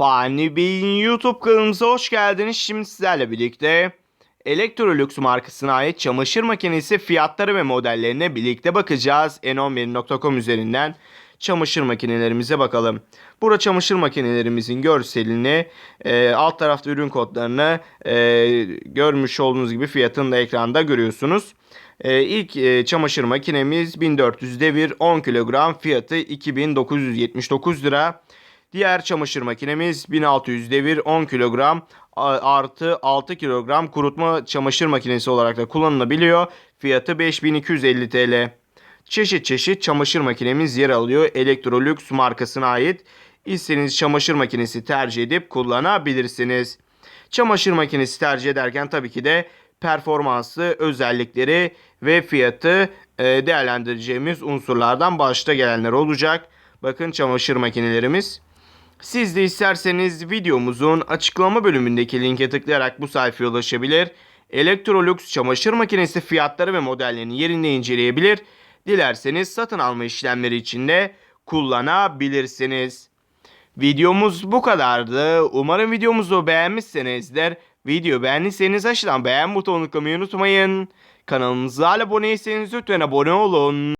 Fani Bey'in YouTube kanalımıza hoş geldiniz. Şimdi sizlerle birlikte Electrolux markasına ait çamaşır makinesi fiyatları ve modellerine birlikte bakacağız. n11.com üzerinden çamaşır makinelerimize bakalım. Burada çamaşır makinelerimizin görselini, e, alt tarafta ürün kodlarını e, görmüş olduğunuz gibi fiyatını da ekranda görüyorsunuz. E, ilk e, çamaşır makinemiz 1400 devir 10 kilogram fiyatı 2979 lira. Diğer çamaşır makinemiz 1600 devir 10 kilogram artı 6 kilogram kurutma çamaşır makinesi olarak da kullanılabiliyor. Fiyatı 5250 TL. Çeşit çeşit çamaşır makinemiz yer alıyor. Electrolux markasına ait. İstediğiniz çamaşır makinesi tercih edip kullanabilirsiniz. Çamaşır makinesi tercih ederken tabii ki de performansı, özellikleri ve fiyatı e, değerlendireceğimiz unsurlardan başta gelenler olacak. Bakın çamaşır makinelerimiz. Siz de isterseniz videomuzun açıklama bölümündeki linke tıklayarak bu sayfaya ulaşabilir. Electrolux çamaşır makinesi fiyatları ve modellerini yerinde inceleyebilir. Dilerseniz satın alma işlemleri için de kullanabilirsiniz. Videomuz bu kadardı. Umarım videomuzu beğenmişsinizdir. Video beğendiyseniz aşağıdan beğen butonunu tıklamayı unutmayın. Kanalımıza hala abone değilseniz lütfen abone olun.